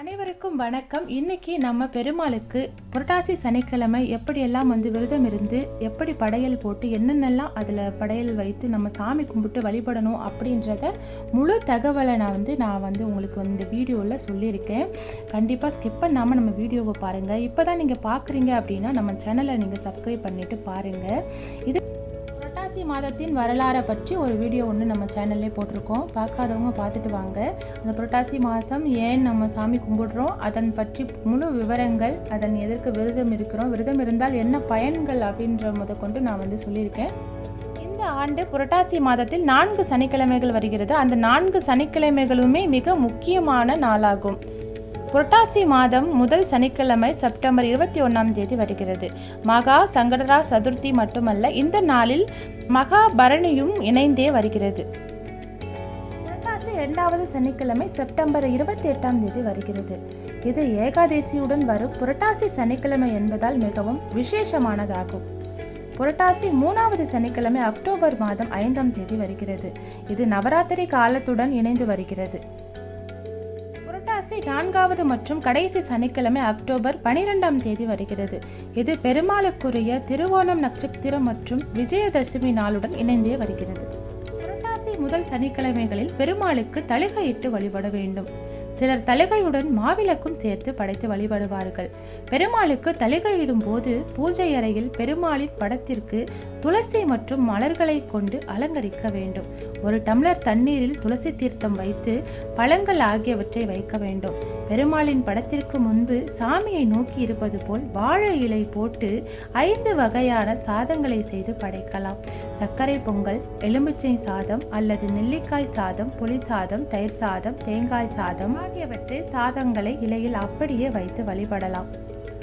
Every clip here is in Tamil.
அனைவருக்கும் வணக்கம். இன்னைக்கு நம்ம பெருமாளுக்கு புரட்டாசி சனிக்கிழமை எப்படியெல்லாம் வந்து விரதம் இருந்து எப்படி படையல் போட்டு என்னென்னலாம் அதில் படையல் வைத்து நம்ம சாமி கும்பிட்டு வழிபடணும் அப்படின்றத முழு தகவலை நான் வந்து நான் வந்து உங்களுக்கு இந்த வீடியோவில் சொல்லியிருக்கேன். கண்டிப்பாக ஸ்கிப் பண்ணாமல் நம்ம வீடியோவை பாருங்கள் இப்போ தான் நீங்கள் பார்க்குறீங்க அப்படின்னா நம்ம சேனலை நீங்கள் சப்ஸ்கிரைப் பண்ணிவிட்டு பாருங்கள் இது புரட்டாசி மாதத்தின் வரலாறை பற்றி ஒரு வீடியோ ஒன்று நம்ம சேனல்லே போட்டிருக்கோம். பார்க்காதவங்க பார்த்துட்டு வாங்க. அந்த புரட்டாசி மாதம் ஏன் நம்ம சாமி கும்பிடுறோம்? அதன் பற்றி முழு விவரங்கள் அதன் எதற்கு விரதம் இருக்கிறோம்? விரதம் இருந்தால் என்ன பயன்கள் அப்படின்ற முதற்கொண்டு நான் வந்து சொல்லியிருக்கேன். இந்த ஆண்டு புரட்டாசி மாதத்தில் நான்கு சனிக்கிழமைகள் வருகிறது. அந்த நான்கு சனிக்கிழமைகளுமே மிக முக்கியமான நாளாகும். புரட்டாசி மாதம் முதல் சனிக்கிழமை செப்டம்பர் இருபத்தி ஒன்றாம் தேதி வருகிறது. மகா சங்கடரா சதுர்த்தி மட்டுமல்ல இந்த நாளில் மகாபரணியும் இணைந்தே வருகிறது. புரட்டாசி இரண்டாவது சனிக்கிழமை செப்டம்பர் இருபத்தி எட்டாம் தேதி வருகிறது. இது ஏகாதேசியுடன் வரும். புரட்டாசி சனிக்கிழமை என்பதால் மிகவும் விசேஷமானதாகும். புரட்டாசி மூணாவது சனிக்கிழமை அக்டோபர் மாதம் ஐந்தாம் தேதி வருகிறது. இது நவராத்திரி காலத்துடன் இணைந்து வருகிறது. நான்காவது மற்றும் கடைசி சனிக்கிழமை அக்டோபர் பனிரெண்டாம் தேதி வருகிறது. இது பெருமாளுக்குரிய திருவோணம் நட்சத்திரம் மற்றும் விஜயதசமி நாளுடன் இணைந்தே வருகிறது. புரட்டாசி முதல் சனிக்கிழமைகளில் பெருமாளுக்கு தழுகையிட்டு வழிபட வேண்டும். சிலர் தலுகையுடன் மாவிளக்கும் சேர்த்து படைத்து வழிபடுவார்கள். பெருமாளுக்கு தலுகையிடும் போது பூஜை அறையில் பெருமாளின் படத்திற்கு துளசி மற்றும் மலர்களை கொண்டு அலங்கரிக்க வேண்டும். ஒரு டம்ளர் தண்ணீரில் துளசி தீர்த்தம் வைத்து பழங்கள் ஆகியவற்றை வைக்க வேண்டும். பெருமாளின் படத்திற்கு முன்பு சாமியை நோக்கி இருப்பது போல் வாழை இலை போட்டு ஐந்து வகையான சாதங்களை செய்து படைக்கலாம். சர்க்கரை பொங்கல் எலுமிச்சை சாதம் அல்லது நெல்லிக்காய் சாதம் புளி சாதம் தயிர் சாதம் தேங்காய் சாதம் ஆகியவற்றை சாதங்களை இலையில் அப்படியே வைத்து வழிபடலாம்.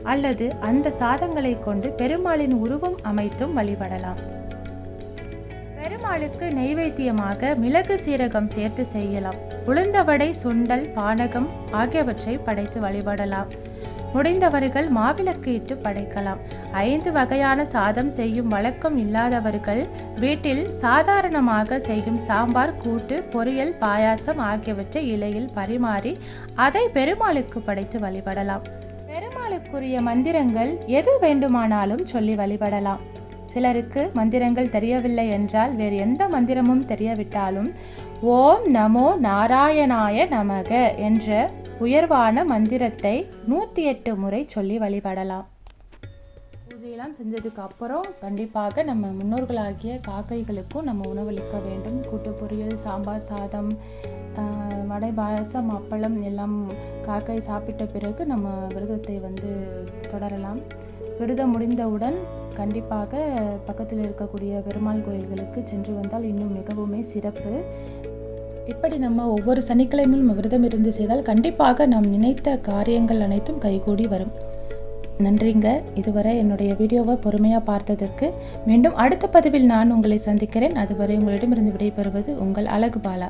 அல்லது அந்த சாதங்களை கொண்டு பெருமாளின் உருவம் அமைத்தும் வழிபடலாம். பெருமாளுக்கு நெய்வேத்தியமாக மிளகு சீரகம் சேர்த்து செய்யலாம். உளுந்தவடை சுண்டல் பானகம் ஆகியவற்றை படைத்து வழிபடலாம். முடிந்தவர்கள் மாவிளக்கு இட்டு படைக்கலாம். ஐந்து வகையான சாதம் செய்யும் வழக்கம் இல்லாதவர்கள் வீட்டில் சாதாரணமாக செய்யும் சாம்பார் கூட்டு பொரியல் பாயாசம் ஆகியவற்றை இலையில் பரிமாறி அதை பெருமாளுக்கு படைத்து வழிபடலாம். பெருமாளுக்குரிய மந்திரங்கள் எது வேண்டுமானாலும் சொல்லி வழிபடலாம். சிலருக்கு மந்திரங்கள் தெரியவில்லை என்றால் வேறு எந்த மந்திரமும் தெரியவிட்டாலும் ஓம் நமோ நாராயணாய நமக என்ற உயர்வான மந்திரத்தை நூற்றி எட்டு முறை சொல்லி வழிபடலாம். பூஜையெல்லாம் செஞ்சதுக்கு அப்புறம் கண்டிப்பாக நம்ம முன்னோர்களாகிய காக்கைகளுக்கும் நம்ம உணவளிக்க வேண்டும். கூட்டு பொரியல் சாம்பார் சாதம் வடை பாயசம் அப்பளம் எல்லாம் காக்கை சாப்பிட்ட பிறகு நம்ம விரதத்தை வந்து தொடரலாம். விரதம் முடிந்தவுடன் கண்டிப்பாக பக்கத்தில் இருக்கக்கூடிய பெருமாள் கோயில்களுக்கு சென்று வந்தால் இன்னும் மிகவுமே சிறப்பு. இப்படி நம்ம ஒவ்வொரு சனிக்கிழமையும் விரதம் இருந்து செய்தால் கண்டிப்பாக நாம் நினைத்த காரியங்கள் அனைத்தும் கைகூடி வரும். நன்றிங்க. இதுவரை என்னுடைய வீடியோவை பொறுமையாக பார்த்ததற்கு மீண்டும் அடுத்த பதிவில் நான் உங்களை சந்திக்கிறேன். அதுவரை உங்களிடமிருந்து விடைபெறுவது உங்கள் அழகு பாலா